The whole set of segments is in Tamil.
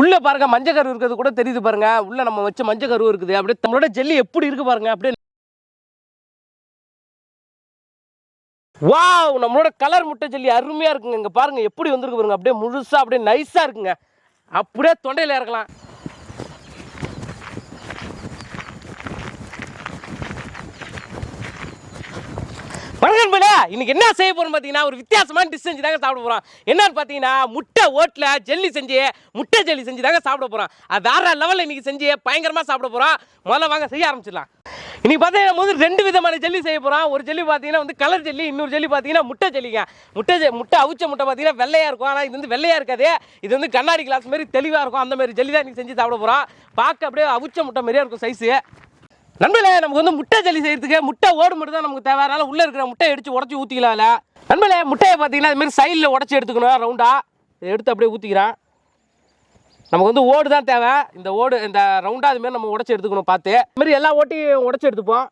உள்ளே பாருங்கள் மஞ்சள் கரு இருக்கிறது கூட தெரியுது பாருங்கள் உள்ளே நம்ம வச்ச மஞ்சள் கரு இருக்குது. அப்படியே நம்மளோட ஜெல்லி எப்படி இருக்குது பாருங்கள் அப்படியே வாவ் நம்மளோட கலர் முட்டை ஜெல்லி அருமையாக இருக்குங்க. இங்கே பாருங்கள் எப்படி வந்திருக்கு பாருங்க. அப்படியே முழுசாக அப்படியே நைஸாக இருக்குங்க. அப்படியே தொண்டையில் இறக்கலாம். வணக்கம் இன்னைக்கு என்ன செய்ய போறோம் பார்த்தீங்கன்னா ஒரு வித்தியாசமான டிஷ் செஞ்சு தாங்க சாப்பிட போகிறோம் என்னன்னு பார்த்தீங்கன்னா முட்டை ஓட்டில் ஜெல்லி செஞ்சு முட்டை ஜெல்லி செஞ்சு தாங்க சாப்பிட போகிறோம் அது வேற லெவலில் இன்னைக்கு செஞ்சு பயங்கரமாக சாப்பிட போகிறோம் முதல்ல வாங்க செய்ய ஆரம்பிச்சிடலாம். இன்னைக்கு பார்த்தீங்கன்னா வந்து ரெண்டு விதமான ஜெல்லி செய்ய போகிறோம் ஒரு ஜெல்லி பார்த்தீங்கன்னா வந்து கலர் ஜெல்லி இன்னொரு ஜெல்லி பார்த்தீங்கன்னா முட்டை ஜெல்லிங்க. முட்டை ஜெ- முட்டை அவிச்ச முட்டை பார்த்தீங்கன்னா வெள்ளையாக இருக்கும். ஆனால் இது வந்து வெள்ளையாக இருக்காது. இது வந்து கண்ணாடி கிளாஸ் மாதிரி தெளிவாக இருக்கும். அந்த மாதிரி ஜெல்லி தான் இன்னைக்கு செஞ்சு சாப்பிட போகிறோம் பார்க்க அப்படியே அவிச்ச முட்டை மாதிரியே இருக்கும் சைஸு நண்பர்களே நமக்கு வந்து முட்டை ஜல்லி செய்யறதுக்கு முட்டை ஓடு மட்டும் தான் நமக்கு தேவை. அதனால உள்ள இருக்கிற முட்டையை அடிச்சு உடச்சி ஊற்றிக்கலாம்ல நண்பர்களே முட்டையை பார்த்தீங்கன்னா இது மாதிரி சைடில் உடச்சி எடுத்துக்கணும் ரவுண்டா இதை எடுத்து அப்படியே ஊற்றிக்கிறான் நமக்கு வந்து ஓடு தான் தேவை. இந்த ஓடு இந்த ரவுண்டா அது மாதிரி நம்ம உடச்சி எடுத்துக்கணும் பார்த்து. இது மாதிரி எல்லா ஓட்டியும் உடச்சி எடுத்துப்போம்.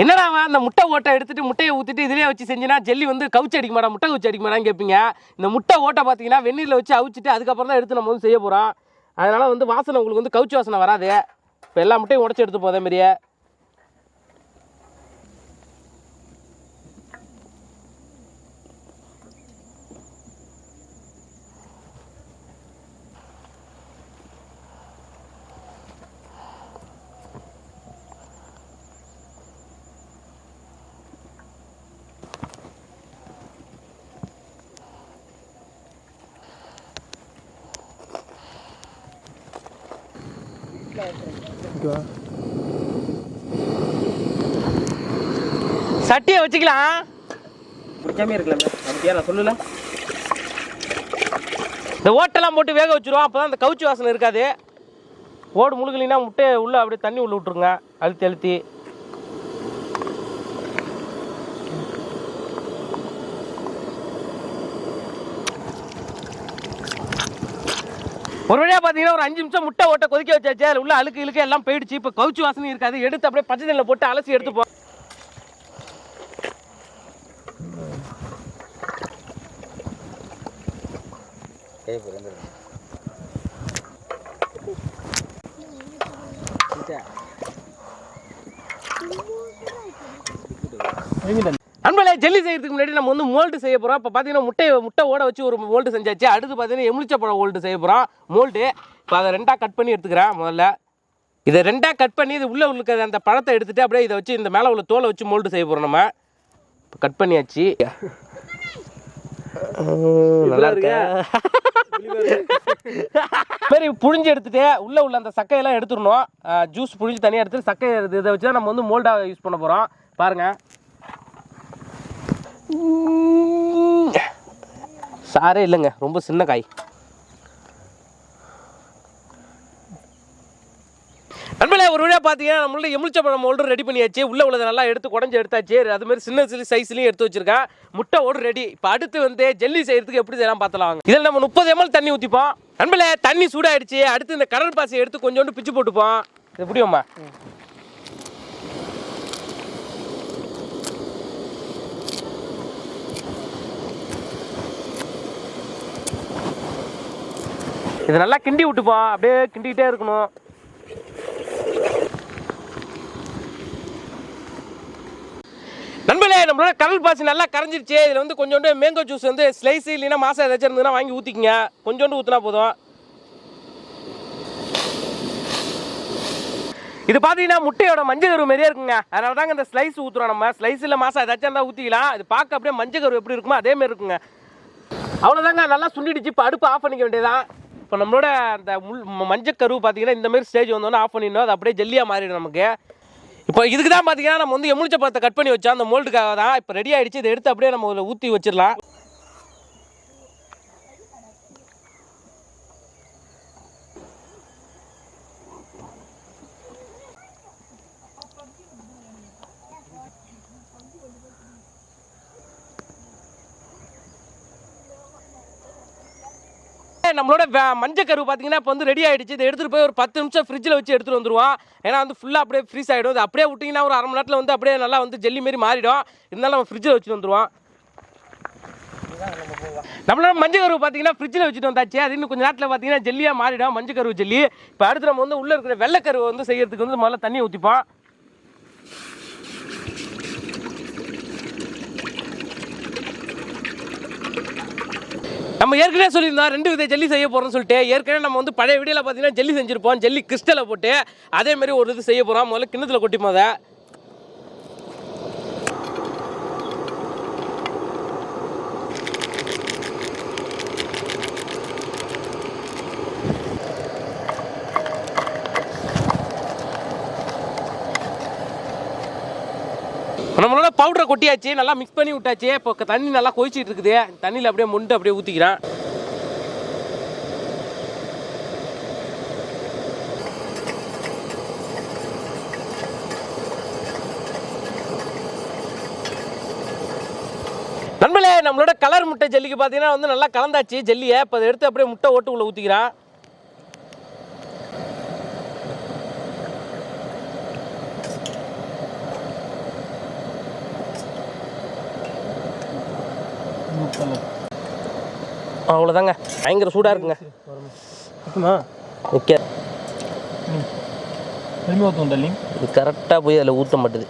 என்னடா அவன் அந்த முட்டை ஓட்டை எடுத்துட்டு முட்டையை ஊற்றிட்டு இதிலே வச்சு செஞ்சினா ஜெல்லி வந்து கவுச்சி அடிக்க மாட்டா முட்டை கவுச்சி அடிக்க மாட்டான்னு கேட்பீங்க. இந்த முட்டை ஓட்டை பார்த்தீங்கன்னா வெந்நீரில் வச்சு அவிச்சிட்டு அதுக்கப்புறம் தான் எடுத்து நம்ம வந்து செய்ய போகிறோம் அதனால் வந்து வாசனை உங்களுக்கு வந்து கவுச்சி வாசனை வராது. இப்போ எல்லா முட்டையும் உடச்சி எடுத்து போதே மாதிரியே. சட்டியை வச்சுக்கலாம். பிடிக்காம இருக்கலாமே அப்படியா நான் சொல்லல? இந்த ஓட்டெல்லாம் போட்டு வேக வச்சிருவோம். அப்போ தான் அந்த கவுச்சி வாசனை இருக்காது. ஓடு முழுகலினா முட்டையை உள்ளே அப்படியே தண்ணி உள்ள விட்ருங்க அழுத்தி அழுத்தி. ஒரு வழியாக பார்த்தீங்கன்னா ஒரு அஞ்சு நிமிஷம் முட்டை ஓட்ட கொதிக்க வச்சாச்சு. அதில் உள்ள அழுக்கு இழுக்கு எல்லாம் போயிடுச்சு. இப்போ கவுச்சி வாசனை இருக்காது. எடுத்து அப்படியே பச்சை தண்ணியில் போட்டு அலசி எடுத்துப்போம் நண்பர்களே ஜெல்லி செய்யறதுக்கு முன்னாடி நம்ம வந்து மோல்டு செய்ய போகிறோம் இப்போ பார்த்தீங்கன்னா முட்டையை முட்டை ஓட வச்சு ஒரு மோல்டு செஞ்சாச்சு. அடுத்து பார்த்தீங்கன்னா எலுமிச்சை பழம் மோல்டு செய்ய போகிறோம் மோல்டு இப்போ அதை ரெண்டாக கட் பண்ணி எடுத்துக்கிறேன் முதல்ல. இதை ரெண்டாக கட் பண்ணி இது உள்ளே உள்ள அந்த பழத்தை எடுத்துட்டு அப்படியே இதை வச்சு இந்த மேலே உள்ள தோலை வச்சு மோல்டு செய்ய போகிறோம் நம்ம. இப்போ கட் பண்ணியாச்சு. நல்லா இருக்கா? சரி புழிஞ்சு எடுத்துட்டு உள்ள உள்ள அந்த சக்கையெல்லாம் எடுத்துடணும். ஜூஸ் புழிஞ்சு தனியாக எடுத்து சக்கையை இதை வச்சு தான் நம்ம வந்து மோல்டாக யூஸ் பண்ண போகிறோம் பாருங்க. சாரே இல்லைங்க ரொம்ப சின்ன காய். நண்பர்களே ஒரு வழியாக பார்த்தீங்கன்னா நம்மளோட எமிழ்ச்ச பழம் மோல்டு ரெடி பண்ணியாச்சு. உள்ள உள்ளதை நல்லா எடுத்து குடஞ்சி எடுத்தாச்சு. அது மாதிரி சின்ன சின்ன சைஸ்லையும் எடுத்து வச்சிருக்கேன் முட்டை ஓடு ரெடி இப்போ அடுத்து வந்து ஜெல்லி செய்யறதுக்கு எப்படி செய்யலாம் பார்த்தலாம் இதில் நம்ம முப்பது எம்எல் தண்ணி ஊற்றிப்போம் நண்பர்களே தண்ணி சூடாயிடுச்சு. அடுத்து இந்த கடல் பாசியை எடுத்து கொஞ்சோண்டு பிச்சு போட்டுப்போம். இது இது நல்லா கிண்டி விட்டுப்போம் அப்படியே கிண்டிக்கிட்டே இருக்கணும். நண்பர்களே நம்மளோட கடல் பாசி நல்லா கரைஞ்சிருச்சு. இதில் வந்து கொஞ்சோண்டு மேங்கோ ஜூஸ் வந்து ஸ்லைஸ் இல்லைன்னா மாசம் ஏதாச்சும் இருந்ததுன்னா வாங்கி ஊற்றிக்கிங்க கொஞ்சோண்டு ஊற்றினா போதும். இது பார்த்தீங்கன்னா முட்டையோட மஞ்சள் கருவு மாதிரியே இருக்குங்க. அதனால தாங்க இந்த ஸ்லைஸ் ஊற்றுறோம் நம்ம. ஸ்லைஸில் மாசம் ஏதாச்சும் இருந்தால் ஊற்றிக்கலாம் இது பார்க்க அப்படியே மஞ்சள் கருவு எப்படி இருக்குமோ அதே மாதிரி இருக்குங்க. அவ்வளோதாங்க நல்லா சுண்டிடுச்சு. இப்போ அடுப்பு ஆஃப் பண்ணிக்க வேண்டியதான் இப்போ நம்மளோட அந்த முள் மஞ்சக்கரு பார்த்தீங்கன்னா இந்த மாதிரி ஸ்டேஜ் வந்தோன்னா ஆஃப் பண்ணிடணும் அது அப்படியே ஜெல்லியாக மாறிடும் நமக்கு. இப்போ இதுக்கு தான் பார்த்தீங்கன்னா நம்ம வந்து எமுளிச்ச பழத்தை கட் பண்ணி வச்சோம். அந்த மோல்டுக்காக தான் இப்போ ரெடி ஆகிடுச்சு இதை எடுத்து அப்படியே நம்ம ஊற்றி வச்சிடலாம். நம்மளோட மஞ்சள் கருவு பார்த்தீங்கன்னா இப்போ வந்து ரெடி ஆகிடுச்சு இதை எடுத்துகிட்டு போய் ஒரு பத்து நிமிஷம் ஃப்ரிட்ஜில் வச்சு எடுத்துகிட்டு வந்துருவோம். ஏன்னா வந்து ஃபுல்லாக அப்படியே ஃப்ரீஸ் ஆகிடும் இது அப்படியே விட்டிங்கன்னா ஒரு அரை மணி நேரத்தில் வந்து அப்படியே நல்லா வந்து ஜெல்லி மாரி மாறிடும். இருந்தாலும் நம்ம ஃப்ரிட்ஜில் வச்சுட்டு வந்துடுவோம் நம்மளோட மஞ்சள் கருவு பார்த்தீங்கன்னா ஃப்ரிட்ஜில் வச்சுட்டு வந்தாச்சு. அது இன்னும் கொஞ்சம் நேரத்தில் பார்த்தீங்கன்னா ஜெல்லியாக மாறிடும். மஞ்சள் கருவு ஜெல்லி இப்போ அடுத்து நம்ம வந்து உள்ளே இருக்கிற வெள்ளைக்கருவை வந்து செய்யறதுக்கு வந்து முதல்ல தண்ணி ஊற்றிப்போம் நம்ம ஏற்கனவே சொல்லியிருந்தோம் ரெண்டு வித ஜெல்லி செய்ய போகிறோம்னு சொல்லிட்டு ஏற்கனவே நம்ம வந்து பழைய வீடியோவில் பார்த்தீங்கன்னா ஜெல்லி செஞ்சுருப்போம் ஜெல்லி கிறிஸ்டலை போட்டு அதே மாதிரி ஒரு இது செய்ய போகிறோம் முதல்ல கிண்ணத்தில் கொட்டி அதை. நம்மளோட பவுடரை கொட்டியாச்சு நல்லா மிக்ஸ் பண்ணி விட்டாச்சு. இப்போ தண்ணி நல்லா கொதிச்சிட்டு இருக்குது தண்ணியில் அப்படியே முண்டு அப்படியே ஊற்றிக்கிறேன் நண்பர்களே நம்மளோட கலர் முட்டை ஜல்லிக்கு பார்த்தீங்கன்னா வந்து நல்லா கலந்தாச்சு ஜல்லியை. இப்போ அதை எடுத்து அப்படியே முட்டை ஓட்டு உள்ள ஊற்றிக்கிறான் அவ்வளோதாங்க பயங்கர சூடாக இருக்குங்க. டல்லிங் இது கரெக்டாக போய் அதில் ஊற்ற மாட்டுது.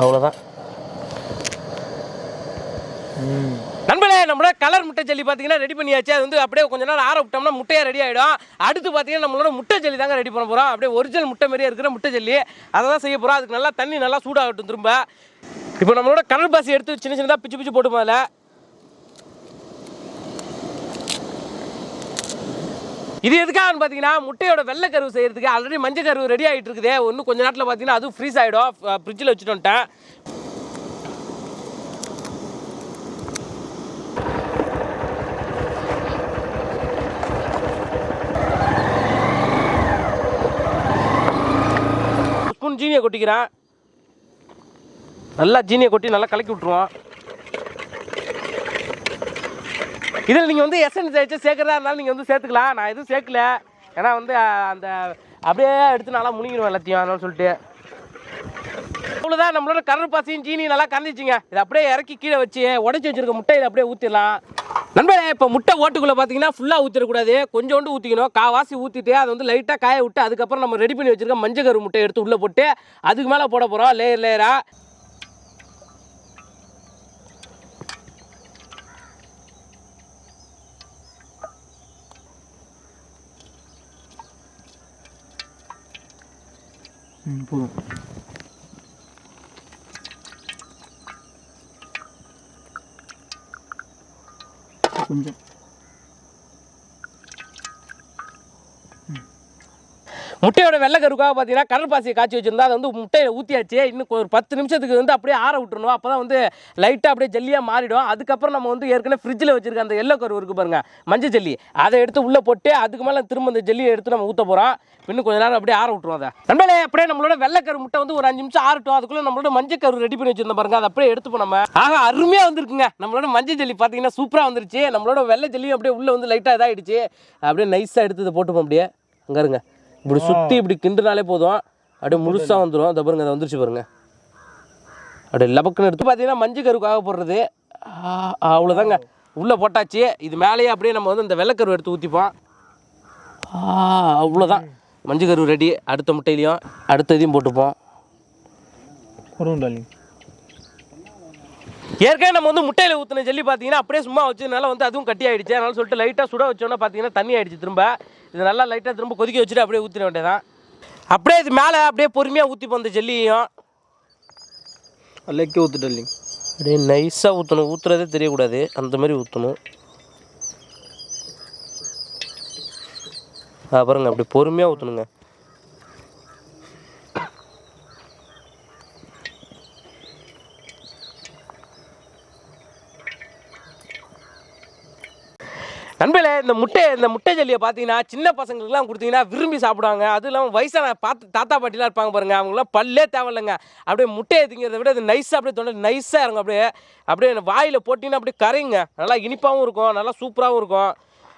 அவ்வளோதான் ம். நண்பர்களே நம்மளோட கலர் முட்டை ஜல்லி பார்த்தீங்கன்னா ரெடி பண்ணியாச்சு. அது வந்து அப்படியே கொஞ்ச நேரம் ஆற விட்டோம்னா முட்டையாக ரெடி ஆகிடும் அடுத்து பார்த்தீங்கன்னா நம்மளோட முட்டை ஜல்லி தாங்க ரெடி பண்ண போகிறோம் அப்படியே ஒரிஜினல் முட்டை மாதிரியே இருக்கிற முட்டை ஜல்லி அதை தான் செய்ய போகிறோம் அதுக்கு நல்லா தண்ணி நல்லா சூடாகட்டும் திரும்ப. இப்போ நம்மளோட கடல் பாசி எடுத்து சின்ன சின்னதாக பிச்சு பிச்சு போட்டு அதில். இது எதுக்காகன்னு பார்த்தீங்கன்னா முட்டையோட வெள்ளை கருவு செய்கிறதுக்கு ஆல்ரெடி மஞ்சள் கருவு ரெடி ஆகிட்டு இருக்குது. ஒன்று கொஞ்ச நேரத்தில் பார்த்தீங்கன்னா அதுவும் ஃப்ரீஸ் ஆகிடும் ஃப்ரிட்ஜில் வச்சுட்டு ஜீனியை கொட்டிக்கிறேன். நல்லா ஜீனியை கொட்டி நல்லா கலக்கி விட்ருவோம் இதில் நீங்கள் வந்து எசன்ஸ் ஆயிடுச்சு சேர்க்குறதா இருந்தாலும் நீங்கள் வந்து சேர்த்துக்கலாம். நான் எதுவும் சேர்க்கல. ஏன்னா வந்து அந்த அப்படியே எடுத்து நல்லா முழுங்கிடுவேன் எல்லாத்தையும் அதனால சொல்லிட்டு. அவ்வளோதான் நம்மளோட கடல் பாசியும் ஜீனி நல்லா கறந்துச்சுங்க இதை அப்படியே இறக்கி கீழே வச்சு உடச்சி வச்சிருக்க முட்டை இதை அப்படியே ஊற்றிடலாம் நண்பரே இப்போ முட்டை ஓட்டுக்குள்ளே பார்த்தீங்கன்னா ஃபுல்லாக ஊற்றிடக்கூடாது கொஞ்சோண்டு ஊற்றிக்கணும் காவாசி ஊற்றிட்டு அதை வந்து லைட்டாக காய விட்டு அதுக்கப்புறம் நம்ம ரெடி பண்ணி வச்சுருக்க மஞ்சள் கரு முட்டை எடுத்து உள்ளே போட்டு அதுக்கு மேலே போட போகிறோம் லேயர் லேயராக ம் போதும் கொஞ்சம் முட்டையோட வெள்ளை கருக்காக பார்த்தீங்கன்னா கடல் பாசியை காய்ச்சி வச்சுருந்தா அதை வந்து முட்டையில் ஊற்றியாச்சு இன்னும் ஒரு பத்து நிமிஷத்துக்கு வந்து அப்படியே ஆற விட்டுருணும் அப்போ தான் வந்து லைட்டாக அப்படியே ஜல்லியாக மாறிடும். அதுக்கப்புறம் நம்ம வந்து ஏற்கனவே ஃப்ரிட்ஜில் வச்சுருக்க அந்த எல்லோ கரு இருக்குது பாருங்கள் மஞ்சள் ஜல்லி. அதை எடுத்து உள்ளே போட்டு அதுக்கு மேலே திரும்ப அந்த ஜல்லியை எடுத்து நம்ம ஊற்ற போகிறோம் இன்னும் கொஞ்ச நேரம் அப்படியே ஆற விட்டுருவோம் அதை. நண்பர்களே அப்படியே நம்மளோட வெள்ளக்கரு முட்டை வந்து ஒரு அஞ்சு நிமிஷம் ஆறட்டும். அதுக்குள்ளே நம்மளோட மஞ்சள் கரு ரெடி பண்ணி வச்சிருந்தோம் பாருங்க. அதை அப்படியே எடுத்துப்போம் நம்ம. ஆக அருமையாக வந்திருக்குங்க. நம்மளோட மஞ்சள் ஜல்லி பார்த்தீங்கன்னா சூப்பராக வந்துருச்சு. நம்மளோட வெள்ளை ஜல்லியும் அப்படியே உள்ளே வந்து லைட்டாக இதாகிடுச்சு அப்படியே நைஸாக எடுத்து இதை போட்டுப்போம் அப்படியே. அங்கே இருங்க. இப்படி சுற்றி இப்படி கிண்டுனாலே போதும். அப்படியே முழுசாக வந்துடும் அதை பாருங்க அதை வந்துருச்சு பாருங்க. அப்படியே லபக்குன்னு எடுத்து பார்த்தீங்கன்னா மஞ்சள் கருக்காக போடுறது. அவ்வளோதாங்க உள்ளே போட்டாச்சு. இது மேலேயே அப்படியே நம்ம வந்து இந்த வெள்ளைக்கரு எடுத்து ஊற்றிப்போம் அவ்வளோதான் மஞ்சள் கரு ரெடி அடுத்த முட்டையிலையும் அடுத்த இதையும் போட்டுப்போம். ஏற்கனவே நம்ம வந்து முட்டையில் ஊற்றின ஜெல்லி பார்த்தீங்கன்னா அப்படியே சும்மா வச்சதுனால வந்து அதுவும் கட்டி ஆயிடுச்சு. அதனால சொல்லிட்டு லைட்டாக சுட வச்சோன்னா பார்த்தீங்கன்னா தண்ணி ஆயிடுச்சு திரும்ப. இது நல்லா லைட்டாக திரும்ப கொதிக்க வச்சுட்டு அப்படியே ஊற்றிட வேண்டியதான் அப்படியே இது மேலே அப்படியே பொறுமையாக ஊற்றிப்போம் அந்த ஜெல்லியையும். அல்லக்கே ஊற்று டார்லிங் அப்படியே நைஸாக ஊற்றணும் ஊற்றுறதே தெரியக்கூடாது. அந்த மாதிரி ஊற்றணும் பாருங்க அப்படி பொறுமையாக ஊற்றணுங்க நண்பர்களே இந்த முட்டை இந்த முட்டை ஜல்லியை பார்த்தீங்கன்னா சின்ன பசங்களுக்குலாம் கொடுத்தீங்கன்னா விரும்பி சாப்பிடுவாங்க. அதுவும் இல்லாமல் வயசான பார்த்து தாத்தா பாட்டிலாம் இருப்பாங்க பாருங்க. அவங்களாம் பல்லே தேவையில்லைங்க. அப்படியே முட்டையை திங்கிறத விட அது நைஸாக அப்படியே தொண்டை நைஸாக இறங்கும். அப்படியே அப்படியே வாயில் போட்டிங்கன்னா அப்படியே கரையுங்க. நல்லா இனிப்பாகவும் இருக்கும். நல்லா சூப்பராகவும் இருக்கும்.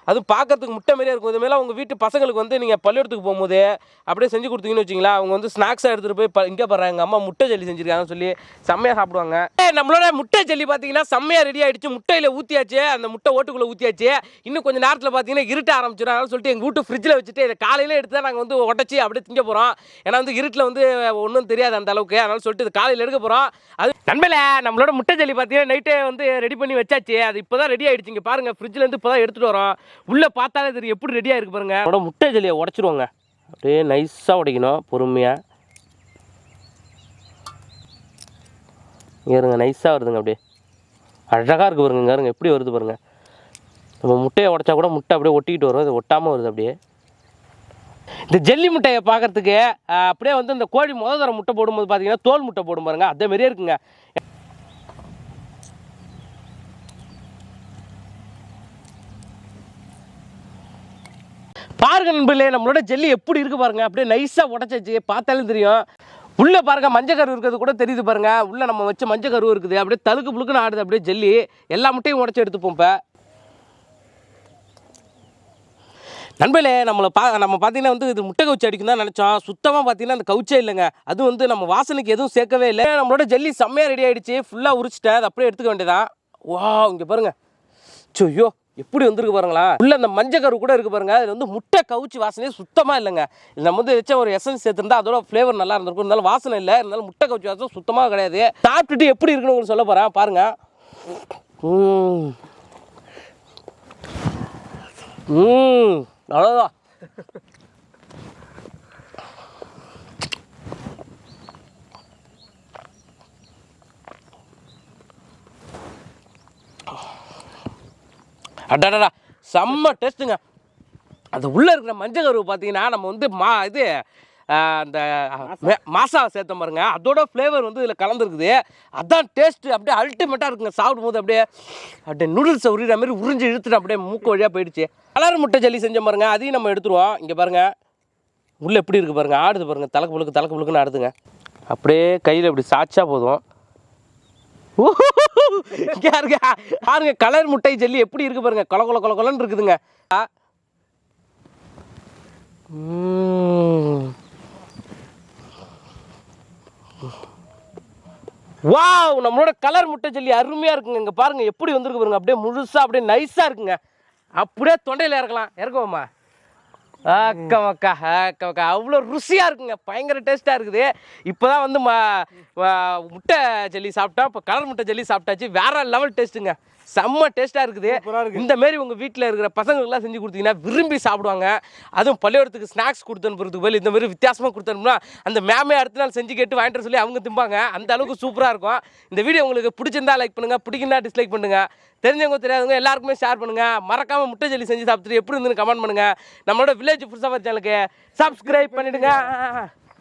அது பார்க்கறதுக்கு முட்டை மாதிரியே இருக்கும். இதுமாரி உங்கள் வீட்டு பசங்களுக்கு வந்து நீங்கள் பள்ளிக்கூடத்துக்கு போகும்போது அப்படியே செஞ்சு கொடுத்தீங்கன்னு வச்சிங்களா அவங்க வந்து ஸ்நாக்ஸாக எடுத்துகிட்டு போய் ப- இங்கே பாரு எங்கள் அம்மா முட்டை ஜல்லி செஞ்சுருக்காங்கன்னு சொல்லி செம்மையாக சாப்பிடுவாங்க. நம்மளோட முட்டை ஜல்லி பார்த்தீங்கன்னா செம்மையாக ரெடி ஆகிடுச்சு முட்டையில் ஊற்றியாச்சு அந்த முட்டை ஓட்டுக்குள்ளே ஊற்றியாச்சு இன்னும் கொஞ்சம் நேரத்தில் பார்த்தீங்கன்னா இருட்ட ஆரம்பிச்சிடும் அதனால சொல்லிட்டு எங்கள் வீட்டு ஃப்ரிட்ஜில் வச்சுட்டு இதை காலையில் எடுத்து தான் நாங்கள் வந்து உடச்சி அப்படியே திங்க போகிறோம் ஏன்னா வந்து இருட்டில் வந்து ஒன்றும் தெரியாது அந்த அளவுக்கு. அதனால சொல்லிட்டு இது காலையில் எடுக்க போகிறோம் அது நண்பல நம்மளோட முட்டை ஜல்லி பார்த்தீங்கன்னா நைட்டே வந்து ரெடி பண்ணி வச்சாச்சு. அது இப்போ தான் ரெடி ஆயிடுச்சு. இங்கே பாருங்க ஃப்ரிட்ஜில் இருந்து இப்போ தான் எடுத்துகிட்டு வரோம். உள்ளே பார்த்தாலே தெரியும் எப்படி ரெடியாக இருக்கு பாருங்க. அதோட முட்டை ஜல்லியை உடச்சிருவோங்க. அப்படியே நைஸாக உடைக்கணும் பொறுமையாக இங்கே இருங்க நைஸாக வருதுங்க அப்படியே. அழகாக இருக்குது பாருங்க இங்கே இருங்க எப்படி வருது பாருங்க. நம்ம முட்டையை உடைச்சா கூட முட்டை அப்படியே ஒட்டிக்கிட்டு வரும் அது ஒட்டாமல் வருது அப்படியே. இந்த ஜெல்லி முட்டையை பார்க்கறதுக்கு அப்படியே வந்து இந்த கோழி முதல் தர முட்டை போடும்போது பார்த்தீங்கன்னா தோல் முட்டை போடும் பாருங்க அதே மாதிரியே இருக்குங்க. பாருங்கள் நண்பர்களே நம்மளோட ஜெல்லி எப்படி இருக்குது பாருங்கள் அப்படியே நைஸாக உடச்சாச்சு. பார்த்தாலும் தெரியும். உள்ளே பாருங்க மஞ்சள் கரு இருக்கிறது கூட தெரியுது பாருங்கள் உள்ளே நம்ம வச்ச மஞ்சள் கரு இருக்குது. அப்படியே தழுக்கு புழுக்குன்னு ஆடுது. அப்படியே ஜெல்லி. எல்லா முட்டையும் உடச்சி எடுத்துப்போம் இப்போ. நண்பர்களே நம்மளை பா நம்ம பார்த்தீங்கன்னா வந்து இது முட்டை கவுச்சி அடிக்கும் தான் நினச்சோம். சுத்தமாக பார்த்தீங்கன்னா அந்த கவுச்சே இல்லைங்க. அது வந்து நம்ம வாசனைக்கு எதுவும் சேர்க்கவே இல்லை. நம்மளோட ஜல்லி செம்மையாக ரெடி ஆகிடுச்சு ஃபுல்லாக உரிச்சிட்டேன். அதை அப்படியே எடுத்துக்க வேண்டியதான் வா இங்கே பாருங்கள் ஐயோ. எப்படி வந்திருக்கு பாருங்களா? உள்ள அந்த மஞ்சள் கரு கூட இருக்கு பாருங்க. அதில் வந்து முட்டை கவுச்சி வாசனையே சுத்தமாக இல்லைங்க. இது நம்ம வந்து வச்ச ஒரு எசன்ஸ் சேர்த்துருந்தா அதோட ஃப்ளேவர் நல்லா இருந்திருக்கும். இருந்தாலும் வாசனை இல்லை. இருந்தாலும் முட்டை கவுச்சி வாசனை சுத்தமாக கிடையாது. சாப்பிட்டுட்டு எப்படி இருக்குன்னு உங்களுக்கு சொல்ல போகிறேன் பாருங்க. ம். அவ்வளோதான் அடடா செம்ம டேஸ்ட்டுங்க. அது உள்ளே இருக்கிற மஞ்சள் கருவு பார்த்தீங்கன்னா நம்ம வந்து மா இது அந்த மாசா. சேர்த்த பாருங்க. அதோட ஃப்ளேவர் வந்து இதில் கலந்துருக்குது. அதான் டேஸ்ட்டு அப்படியே அல்டிமேட்டாக இருக்குங்க. சாப்பிடும்போது அப்படியே அப்படியே நூடுல்ஸை உரிகிற மாதிரி உறிஞ்சு இழுத்துட்டு அப்படியே மூக்கு வழியாக போயிடுச்சு. கலர் முட்டை ஜல்லி செஞ்ச பாருங்க. அதையும் நம்ம எடுத்துருவோம். இங்கே பாருங்க. உள்ளே எப்படி இருக்குது பாருங்க. ஆடுது பாருங்க. தலக்கு புழுக்கு தலக்கு புழுக்குன்னு ஆடுதுங்க. அப்படியே கையில் இப்படி சாய்ச்சா போதும். யாருங்க பாருங்க கலர் முட்டை ஜெல்லி எப்படி இருக்கு பாருங்க. கொல கொல கொல கொலன்னு இருக்குதுங்க. ஆ. வாவ் நம்மளோட கலர் முட்டை ஜல்லி அருமையாக இருக்குங்க. இங்கே பாருங்க எப்படி வந்திருக்கு பாருங்க. அப்படியே முழுசாக அப்படியே நைஸாக இருக்குங்க. அப்படியே தொண்டையில் இறக்கலாம். இறக்குவோம்மா. அக்கா அக்கா அக்கா அக்கா அவ்வளோ ருசியாக இருக்குங்க. பயங்கர டேஸ்ட்டாக இருக்குது. இப்போ தான் வந்து முட்டை ஜல்லி சாப்பிட்டோம். இப்போ கலர் முட்டை ஜல்லி சாப்பிட்டாச்சு. வேற லெவல் டேஸ்ட்டுங்க செம்ம டேஸ்ட்டாக இருக்குது. இந்த மாரி உங்கள் வீட்டில் இருக்கிற பசங்களுக்குலாம் செஞ்சு கொடுத்தீங்கன்னா விரும்பி சாப்பிடுவாங்க. அதுவும் பள்ளிக்கூடத்துக்கு ஸ்நாக்ஸ் கொடுத்து அனுப்புறதுக்கு பதில் இந்த மாதிரி வித்தியாசமாக கொடுத்து அனுப்புனா அந்த மேமே அடுத்த நாள் செஞ்சு கேட்டு வாங்கிட்டு சொல்லி அவங்க திம்பாங்க. அந்த அளவுக்கு சூப்பராக இருக்கும். இந்த வீடியோ உங்களுக்கு பிடிச்சிருந்தா லைக் பண்ணுங்கள் பிடிக்குன்னா டிஸ்லைக் பண்ணுங்கள் தெரிஞ்சவங்க தெரியாதவங்க எல்லாருக்குமே ஷேர் பண்ணுங்கள் மறக்காமல் முட்டை ஜல்லி செஞ்சு சாப்பிட்டுட்டு எப்படி இருந்துன்னு கமெண்ட் பண்ணுங்கள் நம்மளோட வில்லேஜ் ஃபுட் சஃபர் சேனலுக்கு சப்ஸ்கிரைப் பண்ணிவிடுங்க